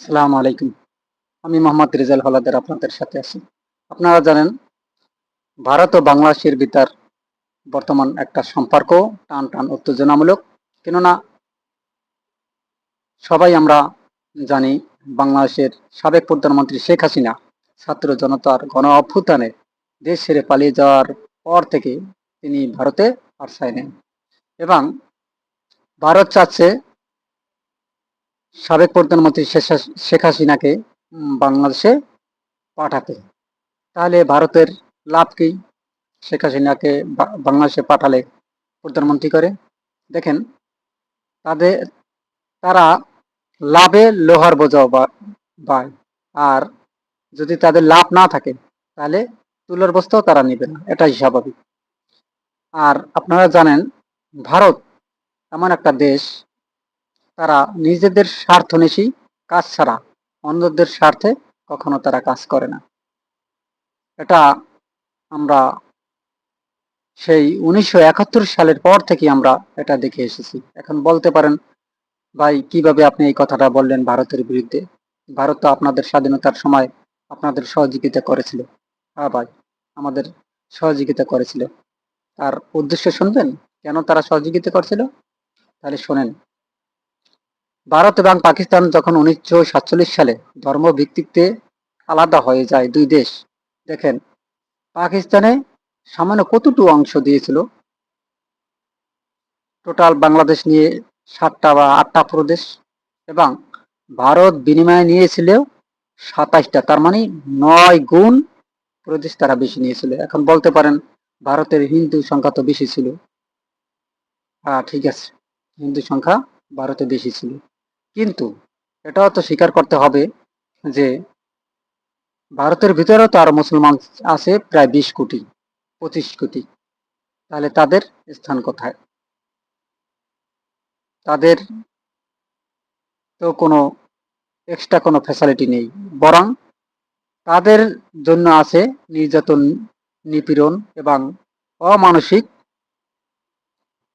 সালাম আলাইকুম। আমি মোহাম্মদ রেজাল হলাদার আপনাদের সাথে আছি। আপনারা জানেন, ভারত ও বাংলাদেশের ভিতর বর্তমান একটা সম্পর্ক টান টান উত্তেজনামূলক। কেননা, সবাই আমরা জানি, বাংলাদেশের সাবেক প্রধানমন্ত্রী শেখ হাসিনা ছাত্র জনতার গণ অভ্যুত্থানে দেশ ছেড়ে পালিয়ে যাওয়ার পর থেকে তিনি ভারতে আশ্রয় নেন। এবং ভারত চাচ্ছে সাবেক প্রধানমন্ত্রী শেখ হাসিনাকে বাংলাদেশে পাঠাতে। তাহলে ভারতের লাভ কি? শেখ হাসিনাকে বাংলাদেশে পাঠালে প্রধানমন্ত্রী করে। দেখেন, তাদের, তারা লাভে লোহার বোঝাও বায়। আর যদি তাদের লাভ না থাকে, তাহলে তুলোর বস্তাও তারা নেবে না। এটাই স্বাভাবিক। আর আপনারা জানেন, ভারত এমন একটা দেশ তারা নিজেদের স্বার্থনেশী কাজ ছাড়া, অন্যদের স্বার্থে কখনো তারা কাজ করে না। এটা আমরা সেই উনিশশো একাত্তর সালের পর থেকে আমরা এটা দেখে এসেছি। এখন বলতে পারেন, ভাই, কীভাবে আপনি এই কথাটা বললেন ভারতের বিরুদ্ধে? ভারত তো আপনাদের স্বাধীনতার সময় আপনাদের সহযোগিতা করেছিল। হ্যাঁ ভাই, আমাদের সহযোগিতা করেছিল। তার উদ্দেশ্য শুনবেন? কেন তারা সহযোগিতা করছিল? তাহলে শোনেন ভারত এবং পাকিস্তান যখন উনিশশো সাতচল্লিশ সালে ধর্ম ভিত্তিতে আলাদা হয়ে যায় দুই দেশ, দেখেন, পাকিস্তানে সামান্য কতটুকু অংশ দিয়েছিল? টোটাল বাংলাদেশ নিয়ে সাতটা বা আটটা প্রদেশ এবং ভারত বিনিময়ে নিয়েছিল সাতাশটা তার মানে নয় গুণ প্রদেশ তারা বেশি নিয়েছিল। এখন বলতে পারেন ভারতের হিন্দু সংখ্যা তো বেশি ছিল। হ্যাঁ ঠিক আছে, হিন্দু সংখ্যা ভারতে বেশি ছিল। কিন্তু এটাও তো স্বীকার করতে হবে যে ভারতের ভিতরেও তো আরও মুসলমান আছে প্রায় বিশ কোটি, পঁচিশ কোটি। তাহলে তাদের স্থান কোথায়? তাদের তো কোনো এক্সট্রা কোনো ফ্যাসিলিটি নেই। বরং তাদের জন্য আছে নির্যাতন, নিপীড়ন এবং অমানসিক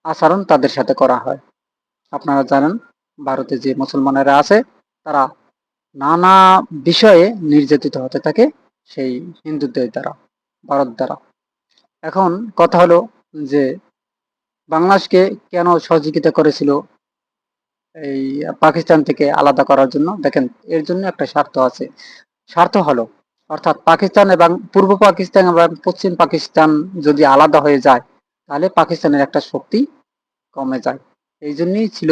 আচরণ তাদের সাথে করা হয়। আপনারা জানেন ভারতে যে মুসলমানেরা আছে, তারা নানা বিষয়ে নির্যাতিত হতে থাকে সেই হিন্দুদের দ্বারা, ভারত দ্বারা। এখন কথা হলো যে বাংলাদেশকে কেন সহযোগিতা করেছিল এই পাকিস্তান থেকে আলাদা করার জন্য? দেখেন, এর জন্য একটা স্বার্থ আছে। স্বার্থ হলো, অর্থাৎ পাকিস্তান এবং পূর্ব পাকিস্তান এবং পশ্চিম পাকিস্তান যদি আলাদা হয়ে যায়, তাহলে পাকিস্তানের একটা শক্তি কমে যায়। এই জন্যই ছিল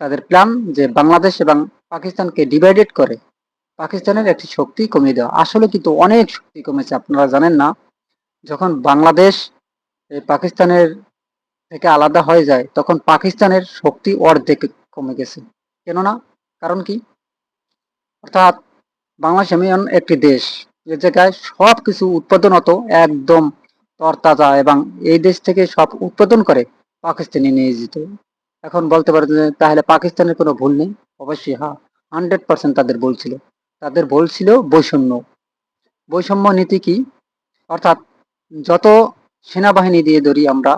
তাদের প্ল্যান যে বাংলাদেশ এবং পাকিস্তানকে ডিভাইডেড করে পাকিস্তানের একটি শক্তি কমিয়ে দেওয়া। আসলে কিন্তু অনেক শক্তি কমেছে, আপনারা জানেন না। যখন বাংলাদেশ পাকিস্তানের থেকে আলাদা হয়ে যায়, তখন পাকিস্তানের শক্তি অর্ধেক কমে গেছে। কেননা, কারণ কি? অর্থাৎ বাংলাদেশ এমন একটি দেশ, যে জায়গায় সব কিছু উৎপাদন হতো একদম তরতাজা এবং এই দেশ থেকে সব উৎপাদন করে পাকিস্তানে নিয়ে যেত। এখন বলতে পারেন যে তাহলে পাকিস্তানের কোনো ভুল নেই? অবশ্যই হ্যাঁ। হান্ড্রেড পার্সেন্ট তাদের ভুল ছিল। তাদের ভুল ছিল বৈষম্য। বৈষম্য নীতি কি? অর্থাৎ যত সেনাবাহিনী দিয়ে ধরি আমরা,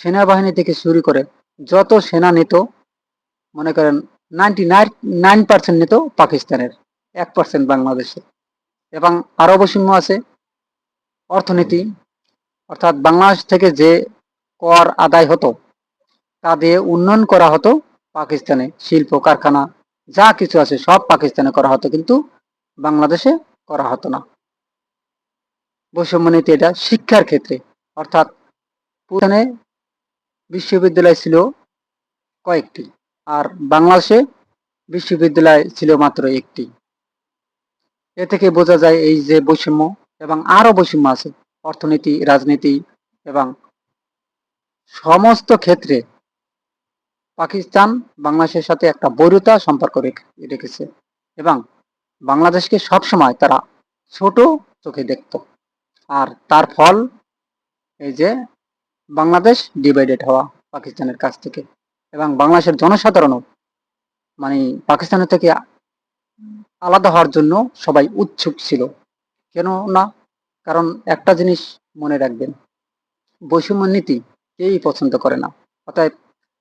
সেনাবাহিনী থেকে শুরু করে যত সেনা নিত, মনে করেন নাইনটি নাইন পার্সেন্ট নিত পাকিস্তানের, এক পার্সেন্ট বাংলাদেশে। এবং আরও বৈষম্য আছে, অর্থনীতি। অর্থাৎ বাংলাদেশ থেকে যে কর আদায় হতো তা দিয়ে উন্নয়ন করা হতো পাকিস্তানে, শিল্প, কারখানা, যা কিছু আছে সব পাকিস্তানে করা হতো কিন্তু বাংলাদেশে করা হতো না। বৈষম্য নীতি এটা শিক্ষার ক্ষেত্রে। অর্থাৎ পুরানে বিশ্ববিদ্যালয় ছিল কয়েকটি আর বাংলাদেশে বিশ্ববিদ্যালয় ছিল মাত্র একটি। এ থেকে বোঝা যায় এই যে বৈষম্য এবং আরও বৈষম্য আছে। অর্থনীতি, রাজনীতি এবং সমস্ত ক্ষেত্রে পাকিস্তান বাংলাদেশের সাথে একটা বৈরতা সম্পর্ক রেখে- রেখেছে এবং বাংলাদেশকে সবসময় তারা ছোট চোখে দেখত। আর তার ফল এই যে বাংলাদেশ ডিভাইডেড হওয়া পাকিস্তানের কাছ থেকে এবং বাংলাদেশের জনসাধারণও মানে পাকিস্তানের থেকে আলাদা হওয়ার জন্য সবাই উৎসুক ছিল। কেন না কারণ একটা জিনিস মনে রাখবেন বৈষম্য নীতি কেউই পছন্দ করে না। অতএব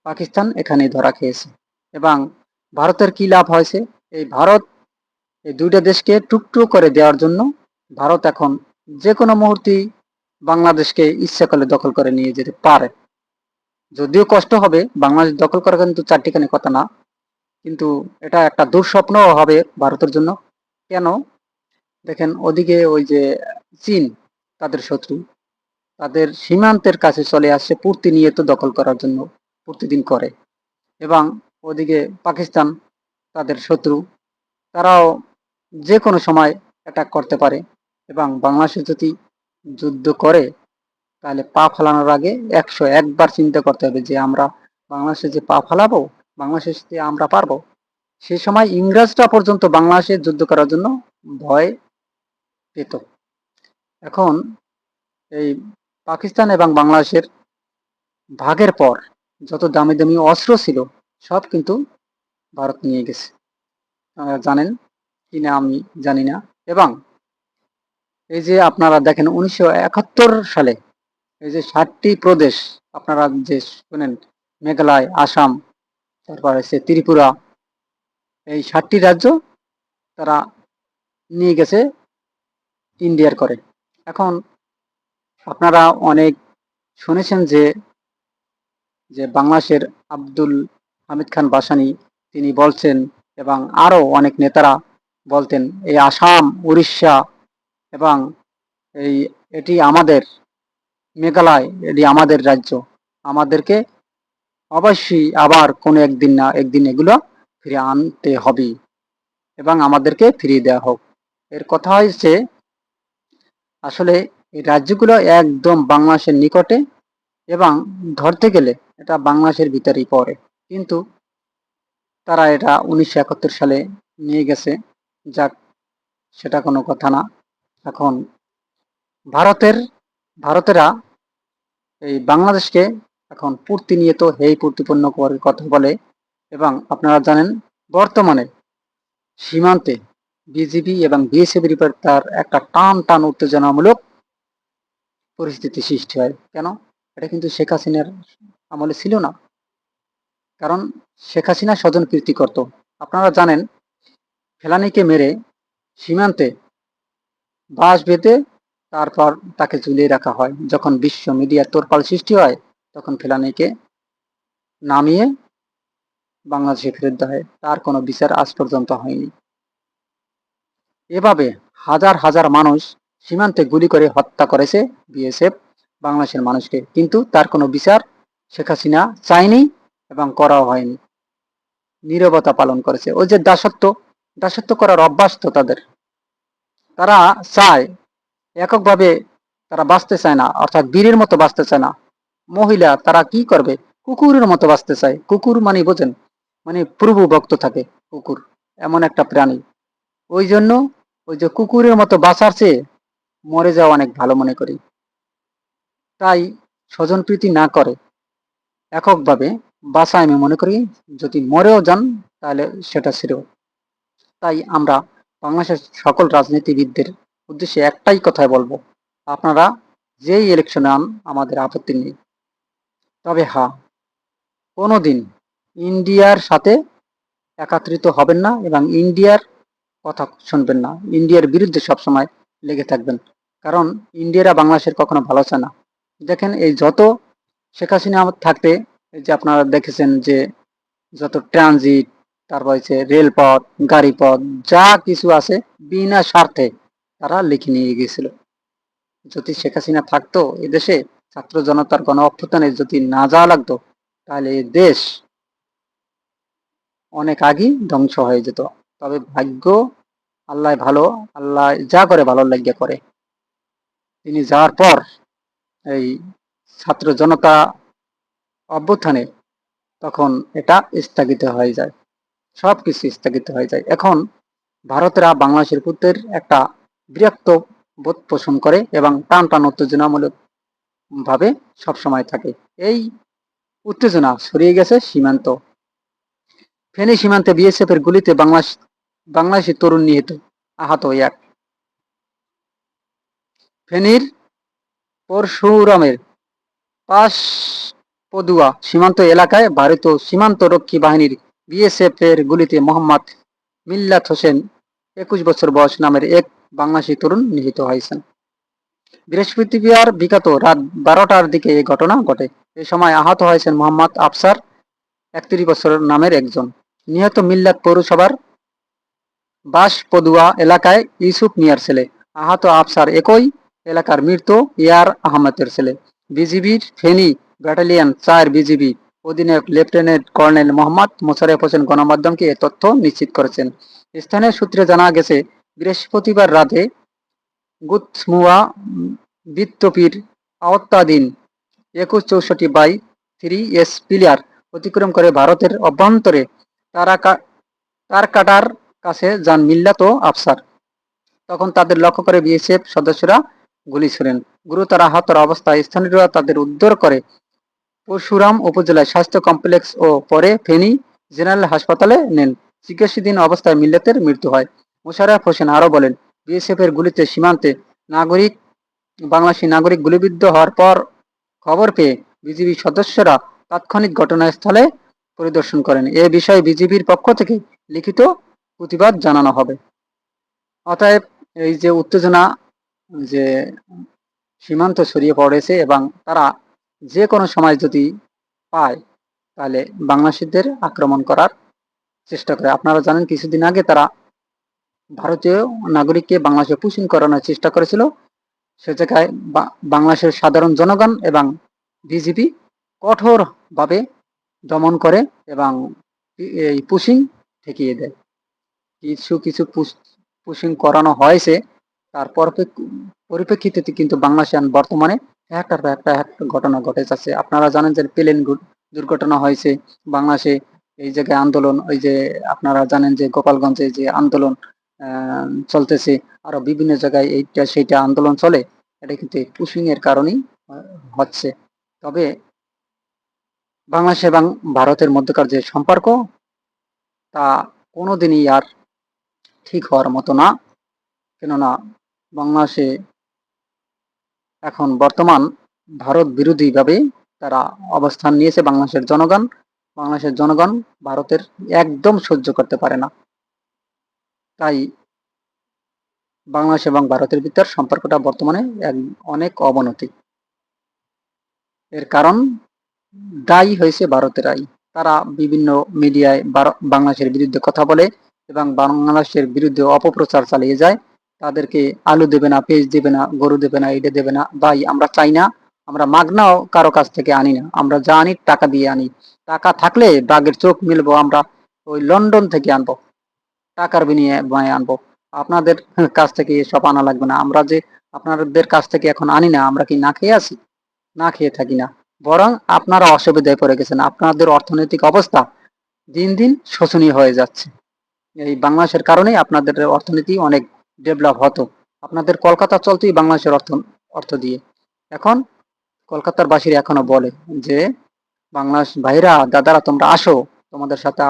পাকিস্তান এখানে ধরা খেয়েছে। এবং ভারতের কি লাভ হয়েছে? এই ভারত এই দুইটা দেশকে টুকটুক করে দেওয়ার জন্য ভারত এখন যে কোনো মুহূর্তেই বাংলাদেশকে ইচ্ছা করলে দখল করে নিয়ে যেতে পারে। যদিও কষ্ট হবে, বাংলাদেশ দখল করা কিন্তু চারটিখানি কথা না, কিন্তু এটা একটা দুঃস্বপ্নও হবে ভারতের জন্য। কেন? দেখেন, ওদিকে ওই যে চীন, তাদের শত্রু, তাদের সীমান্তের কাছে চলে আসছে প্রতিনিয়ত দখল করার জন্য। প্রতিদিন করে। এবং ওদিকে পাকিস্তান তাদের শত্রু। তারাও যে কোনো সময় অ্যাটাক করতে পারে। এবং বাংলাদেশে যদি যুদ্ধ করে, তাহলে পা ফালানোর আগে একশো একবার চিন্তা করতে হবে যে আমরা বাংলাদেশে যে পা ফালাবো, বাংলাদেশে আমরা পারব, সে সময় ইংরেজরা পর্যন্ত বাংলাদেশে যুদ্ধ করার জন্য ভয় পেত। এখন এই পাকিস্তান এবং বাংলাদেশের ভাগের পর যত দামি দামি অস্ত্র ছিল, সব কিন্তু ভারত নিয়ে গেছে। জানেন কিনা আমি জানি না। এবং এই যে আপনারা দেখেন উনিশশো একাত্তর সালে এই যে ষাটটি প্রদেশ, আপনারা যে শুনেন, মেঘালয়, আসাম, তারপর হচ্ছে ত্রিপুরা, এই ষাটটি রাজ্য তারা নিয়ে গেছে ইন্ডিয়ার করে। এখন আপনারা অনেক শুনেছেন যে যে বাংলাদেশের আব্দুল হামিদ খান বাসানি, তিনি বলছেন এবং আরও অনেক নেতারা বলতেন, এই আসাম, উড়িষ্যা এবং এই এটি আমাদের মেঘালয়, এটি আমাদের রাজ্য। আমাদেরকে অবশ্যই আবার কোনো একদিন না একদিন এগুলো ফিরে আনতে হবে এবং আমাদেরকে ফিরিয়ে দেওয়া হোক। এর কথা হয়েছে আসলে এই রাজ্যগুলো একদম বাংলাদেশের নিকটে এবং ধরতে গেলে এটা বাংলাদেশের ভিতরেই পড়ে। কিন্তু তারা এটা উনিশশো একাত্তর সালে নিয়ে গেছে। যাক, সেটা কোনো কথা না। এখন ভারতের, ভারতেরা এই বাংলাদেশকে এখন প্রতিনিয়ত হেই প্রতিপন্ন করে কথা বলে এবং আপনারা জানেন, বর্তমানে সীমান্তে বিজিবি এবং বিএসএফের উপর তার একটা টান টান উত্তেজনামূলক পরিস্থিতি সৃষ্টি হয়। কেন? এটা কিন্তু শেখ হাসিনার আমলে ছিল না। কারণ শেখ হাসিনা স্বজন কীর্তি করত। আপনারা জানেন, ফেলানিকে মেরে সীমান্তে বাঁশ বেঁধে তারপর তাকে ঝুলিয়ে রাখা হয়। যখন বিশ্ব মিডিয়ার তোরপাল সৃষ্টি হয়, তখন ফেলানিকে নামিয়ে বাংলাদেশে ফেরত দেওয়া হয়। তার কোনো বিচার আজ পর্যন্ত হয়নি। এভাবে হাজার হাজার মানুষ সীমান্তে গুলি করে হত্যা করেছে বিএসএফ। বাংলাদেশের মানুষকে। কিন্তু তার কোনো বিচার শেখ হাসিনা চায়নি এবং করাও হয়নি। নীরবতা পালন করেছে। ওই যে দাসত্ব দাসত্ব করার অভ্যাস তো তাদের। তারা চায়, এককভাবে তারা বাঁচতে চায় না, অর্থাৎ বীরের মতো বাঁচতে চায় না। মহিলা, তারা কি করবে? কুকুরের মতো বাঁচতে চায়। কুকুর মানে বোঝেন মানে প্রভু ভক্ত থাকে কুকুর, এমন একটা প্রাণী। ওই জন্য ওই যে কুকুরের মতো বাঁচার চেয়ে মরে যাওয়া অনেক ভালো মনে করি। তাই স্বজন প্রীতি না করে এককভাবে বাঁচা আমি মনে করি যদি মরেও যান তাহলে সেটা ছিল। তাই আমরা বাংলাদেশের সকল রাজনীতিবিদদের উদ্দেশ্যে একটাই কথাই বলব, আপনারা যেই ইলেকশনে আন আমাদের আপত্তি নেই। তবে হ্যাঁ কোনোদিন ইন্ডিয়ার সাথে একাত্রিত হবেন না এবং ইন্ডিয়ার কথা শুনবেন না। ইন্ডিয়ার বিরুদ্ধে সবসময় লেগে থাকবেন। কারণ ইন্ডিয়ারা বাংলাদেশের কখনো ভালো চায় না। দেখেন, এই যত শেখ হাসিনা থাকতে এই যে আপনারা দেখেছেন যে যত ট্রানজিট তারপর হচ্ছে রেলপথ, গাড়িপথ, যা কিছু আছে বিনা স্বার্থে তারা লিখে নিয়ে গিয়েছিল যদি শেখ হাসিনা থাকতো এদেশে ছাত্র জনতার গণ অভ্যুত্থানে যদি না যাওয়া লাগতো, তাহলে দেশ অনেক আগেই ধ্বংস হয়ে যেত। তবে ভাগ্য আল্লাহ ভালো, আল্লাহ যা করে ভালো লাগিয়া করে। তিনি যাওয়ার পর এই ছাত্র জনতা অভ্যুত্থানে তখন এটা স্থগিত হয়ে যায়। সব কিছু স্থগিত হয়ে যায়। এখন ভারতেরা বাংলাদেশের পুত্রের একটা বিরক্ত বোধ পোষণ করে এবং টান টান উত্তেজনামূলক ভাবে সবসময় থাকে। এই উত্তেজনা সরিয়ে গেছে সীমান্ত। ফেনী সীমান্তে বিএসএফ এর গুলিতে বাংলাদেশ, বাংলাদেশি তরুণ নিহত, আহত এক। ফেনীর পরশুরামের পাশ পদুয়া সীমান্ত এলাকায় ভারতীয় সীমান্ত রক্ষী বাহিনীর বিএসএফ এর গুলিতে মোহাম্মদ মিল্লাত হোসেন একুশ বছর বয়স নামের এক বাংলাদেশি তরুণ নিহত হয়েছেন। বৃহস্পতিবার বিগত রাত বারোটার দিকে এই ঘটনা ঘটে। এ সময় আহত হয়েছেন মোহাম্মদ আফসার, একত্রিশ বছর নামের একজন। নিহত মিল্লাত পৌরসভার বাস পদুয়া এলাকায় ইউসুফ মিয়ার ছেলে। আহত আফসার একই এলাকার মৃত ইয়ার আহমেদের ছেলে। বিজিবির ফেনী ব্যাটালিয়ন চার বিজিবি অধিনায়ক লেফটেন্যান্ট কর্নেল মোহাম্মদ মোশারেফ হোসেন গণমাধ্যমকে এ তথ্য নিশ্চিত করেছেন। স্থানীয় সূত্রে জানা গেছে, বৃহস্পতিবার রাতে গুতমুয়া বিত্তপির আওত্তাধীন একুশ চৌষট্টি বাই থ্রি এস পিলার অতিক্রম করে ভারতের অভ্যন্তরে তারা তার কাটার কাছে যান মিল্লাত আফসার। তখন তাদের লক্ষ্য করে বিএসএফ সদস্যরা গুলি ছোড়েন গুরুতর আহতর অবস্থায় স্থানীয়রা তাদের উদ্ধার করে পরশুরাম উপজেলায় স্বাস্থ্য কমপ্লেক্স ও পরে ফেনী জেনারেল হাসপাতালে নেন। চিকিৎসাধীন অবস্থায় মিল্লাতের মৃত্যু হয়। মোশাররফ হোসেন আরও বলেন, বিএসএফ এর গুলিতে সীমান্তে নাগরিক, বাংলাদেশি নাগরিক গুলিবিদ্ধ হওয়ার পর খবর পেয়ে বিজিবি সদস্যরা তাৎক্ষণিক ঘটনাস্থলে পরিদর্শন করেন। এ বিষয়ে বিজিবির পক্ষ থেকে লিখিত প্রতিবাদ জানানো হবে। অতএব এই যে উত্তেজনা যে সীমান্ত ছড়িয়ে পড়েছে এবং তারা যে কোনো সময় যদি পায়, তাহলে বাংলাদেশিদের আক্রমণ করার চেষ্টা করে। আপনারা জানেন, কিছুদিন আগে তারা ভারতীয় নাগরিককে বাংলাদেশে পুষিন করানোর চেষ্টা করেছিল। সে জায়গায় বাংলাদেশের সাধারণ জনগণ এবং বিজেপি কঠোরভাবে দমন করে এবং এই পুশিং ঠেকিয়ে দেয়। কিছু কিছু পুশিং করানো হয়েছে। তার পরিপ্রেক্ষিতে কিন্তু বাংলাদেশে বর্তমানে একটার পর একটা ঘটনা ঘটে যাচ্ছে আপনারা জানেন যে প্লেন দুর্ঘটনা হয়েছে বাংলাদেশে। এই জায়গায় আন্দোলন, ওই যে আপনারা জানেন যে গোপালগঞ্জে যে আন্দোলন চলতেছে, আরও বিভিন্ন জায়গায় এইটা সেইটা আন্দোলন চলে, এটা কিন্তু পুশিং এর কারণেই হচ্ছে। তবে বাংলাদেশ এবং ভারতের মধ্যকার যে সম্পর্ক, তা কোনোদিনই আর ঠিক হওয়ার মতো না। কেননা বাংলাদেশে এখন বর্তমান ভারত বিরোধীভাবে তারা অবস্থান নিয়েছে বাংলাদেশের জনগণ। বাংলাদেশের জনগণ ভারতের একদম সহ্য করতে পারে না। তাই বাংলাদেশ এবং ভারতের ভিতর সম্পর্কটা বর্তমানে এক, অনেক অবনতি। এর কারণ দায়ী হয়েছে ভারতেরাই। তারা বিভিন্ন মিডিয়ায় বাংলাদেশের বিরুদ্ধে কথা বলে এবং বাংলাদেশের বিরুদ্ধে অপপ্রচার চালিয়ে যায়। তাদেরকে আলু দেবে না, পেঁয়াজ দেবে না, গরু দেবে না, এটা দেবে না। ভাই, আমরা চাই না, আমরা মাগনাও কারও কাছ থেকে আনি না। আমরা যা আনি, টাকা দিয়ে আনি। টাকা থাকলে বাঘের চোখ মিলবো, আমরা ওই লন্ডন থেকে আনব, টাকার বিনিময়ে আনব। আপনাদের কাছ থেকে সব আনা লাগবে না। আমরা যে আপনাদের কাছ থেকে এখন আনি না, আমরা কি না খেয়ে আছি? না খেয়ে থাকি না। বরং আপনারা অসুবিধায় পড়ে গেছেন। আপনাদের অর্থনৈতিক অবস্থা দিন দিন শোচনীয় হয়ে যাচ্ছে। এই বাংলাদেশের কারণে আপনাদের অর্থনীতি অনেক ডেভেলপ হতো। আপনাদের কলকাতা চলতেই বাংলাদেশের অর্থ অর্থ দিয়ে। এখন কলকাতার বাসীরা এখনও বলে যে, বাংলাদেশ ভাইরা, দাদারা, তোমরা আসো। তোমাদের সাথে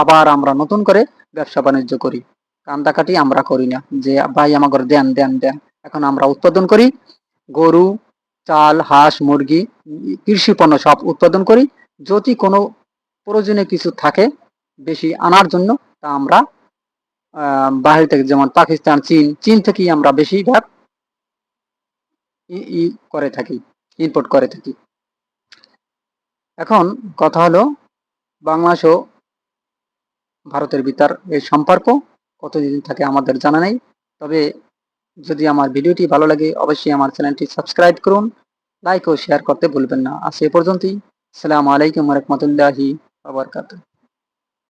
আবার আমরা নতুন করে ব্যবসা বাণিজ্য করি। কান্দাকাটি আমরা করি না। যে, ভাই আমাকে দেন দেন দেন। এখন আমরা উৎপাদন করি। গরু, চাল, হাঁস, মুরগি, কৃষি পণ্য সব উৎপাদন করি। যদি কোনো প্রয়োজনীয় কিছু থাকে, বেশি আনার জন্য, তা আমরা বাহির থেকে যেমন পাকিস্তান, চীন চীন থেকেই আমরা বেশিরভাগ ই করে থাকি ইম্পোর্ট করে থাকি। এখন কথা হলো বাংলাদেশ ও ভারতের ভিতর এই সম্পর্ক, কতদিন থাকে আমাদের জানা নেই। তবে যদি আমার ভিডিওটি ভালো লাগে, অবশ্যই আমার চ্যানেলটি সাবস্ক্রাইব করুন, লাইক ও শেয়ার করতে ভুলবেন না। আজ এ পর্যন্তই। আসসালামু আলাইকুম রহমতুল্লাহি আবরকাতুহ